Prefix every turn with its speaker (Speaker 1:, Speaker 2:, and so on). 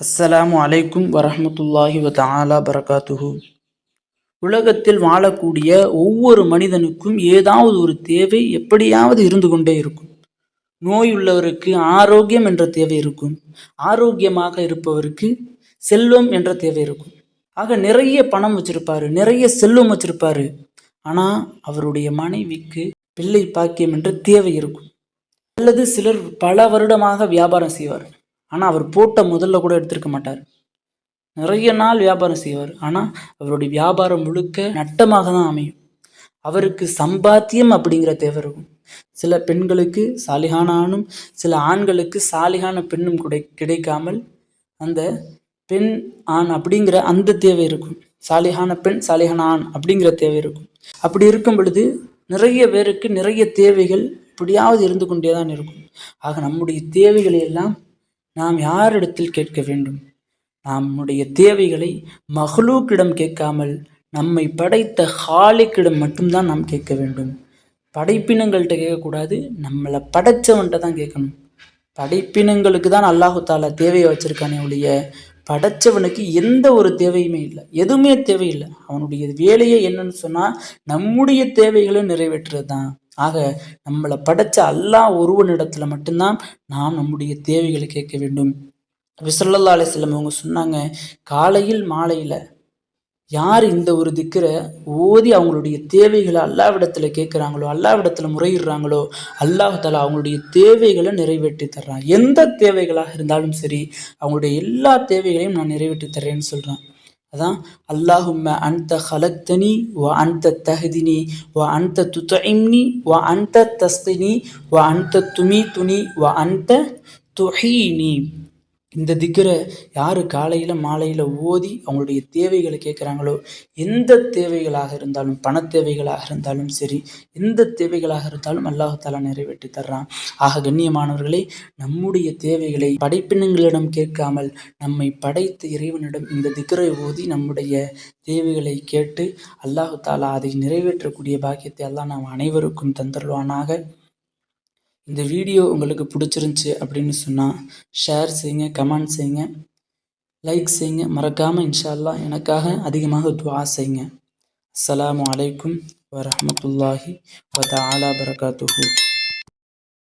Speaker 1: அஸ்ஸலாமு அலைக்கும் வரஹ்மத்துல்லாஹி வதாலா பரகாத்துஹு. உலகத்தில் வாழக்கூடிய ஒவ்வொரு மனிதனுக்கும் ஏதாவது ஒரு தேவை எப்படியாவது இருந்து கொண்டே இருக்கும். நோய் உள்ளவருக்கு ஆரோக்கியம் என்ற தேவை இருக்கும். ஆரோக்கியமாக இருப்பவருக்கு செல்வம் என்ற தேவை இருக்கும். ஆக நிறைய பணம் வச்சிருப்பாரு நிறைய செல்வம் வச்சிருப்பாரு. ஆனால் அவருடைய மனைவிக்கு பிள்ளை பாக்கியம் என்ற தேவை இருக்கும். அல்லது சிலர் பல வருடமாக வியாபாரம் செய்வார். ஆனால் அவர் போட்ட முதல்ல கூட எடுத்திருக்க மாட்டார். நிறைய நாள் வியாபாரம் செய்வார். ஆனால் அவருடைய வியாபாரம் முழுக்க நட்டமாக தான் அமையும். அவருக்கு சம்பாத்தியம் அப்படிங்கிற தேவை இருக்கும். சில பெண்களுக்கு சாலிகான ஆணும் சில ஆண்களுக்கு சாலிகான பெண்ணும் கிடை கிடைக்காமல் அந்த பெண் ஆண் அப்படிங்கிற அந்த தேவை இருக்கும். சாலிகான பெண் சாலிகான ஆண் அப்படிங்கிற தேவை இருக்கும். அப்படி இருக்கும் பொழுது நிறைய பேருக்கு நிறைய தேவைகள் இப்படியாவது இருந்து கொண்டே தான் இருக்கும். ஆக நம்முடைய தேவைகளை எல்லாம் நாம் யாரிடத்தில் கேட்க வேண்டும்? நம்முடைய தேவைகளை மஹ்லூக்கிடம் கேட்காமல் நம்மை படைத்த ஹாலிக்கிடம் மட்டும்தான் நாம் கேட்க வேண்டும். படைப்பினங்கள்கிட்ட கேட்கக்கூடாது நம்மளை படைச்சவன்கிட்ட தான் கேட்கணும். படைப்பினங்களுக்கு தான் அல்லாஹு தாலா தேவையை வச்சுருக்கானே ஒழிய படைச்சவனுக்கு எந்த ஒரு தேவையுமே இல்லை. எதுவுமே தேவையில்லை. அவனுடைய வேலையே என்னன்னு சொன்னால் நம்முடைய தேவைகளை நிறைவேற்றுறது தான் ஆக நம்மளை படைச்ச அல்லாஹ் ஒருவனிடத்தில் மட்டும்தான் நாம் நம்முடைய தேவைகளை கேட்க வேண்டும். விசல்லா அலிஸ்லம் அவங்க சொன்னாங்க காலையில் மாலையில் யார் இந்த ஒரு திக்கரை ஓதி அவங்களுடைய தேவைகளை அல்லாவிடத்தில் கேட்குறாங்களோ அல்லாவிடத்தில் முறையிடுறாங்களோ அல்லாஹால அவங்களுடைய தேவைகளை நிறைவேற்றி தர்றான். எந்த தேவைகளாக இருந்தாலும் சரி அவங்களுடைய எல்லா தேவைகளையும் நான் நிறைவேற்றி தர்றேன்னு சொல்கிறேன் அதான் அல்லாஹும்ம அன்த ஹலக்தனி வ அன்த தஹதினி வ அன்த துத்தஇம்னி வ அன்த தஸ்தினி வ அன்த துமி துணி வ அன்த துஹீனி இந்த திக்கரை யார் காலையில் மாலையில் ஓதி அவங்களுடைய தேவைகளை கேட்குறாங்களோ எந்த தேவைகளாக இருந்தாலும் பண தேவைகளாக இருந்தாலும் சரி எந்த தேவைகளாக இருந்தாலும் அல்லாஹாலா நிறைவேற்றி தர்றான். ஆக கண்ணியமானவர்களே நம்முடைய தேவைகளை படைப்பினங்களிடம் கேட்காமல் நம்மை படைத்த இறைவனிடம் இந்த திக்கரை ஓதி நம்முடைய தேவைகளை கேட்டு அல்லாஹு தாலா அதை நிறைவேற்றக்கூடிய பாக்கியத்தை எல்லாம் நாம் அனைவருக்கும் தந்தருவானாக இந்த வீடியோ உங்களுக்கு பிடிச்சிருந்துச்சி அப்படின்னு சொன்னால் ஷேர் செய்யுங்க கமெண்ட் செய்யுங்க லைக் செய்யுங்க. மறக்காமல் இன்ஷா எனக்காக அதிகமாக துவா செய்யுங்க. அஸ்ஸலாமு அலைக்கும் வரமத்துல்லாஹி வ தஆலா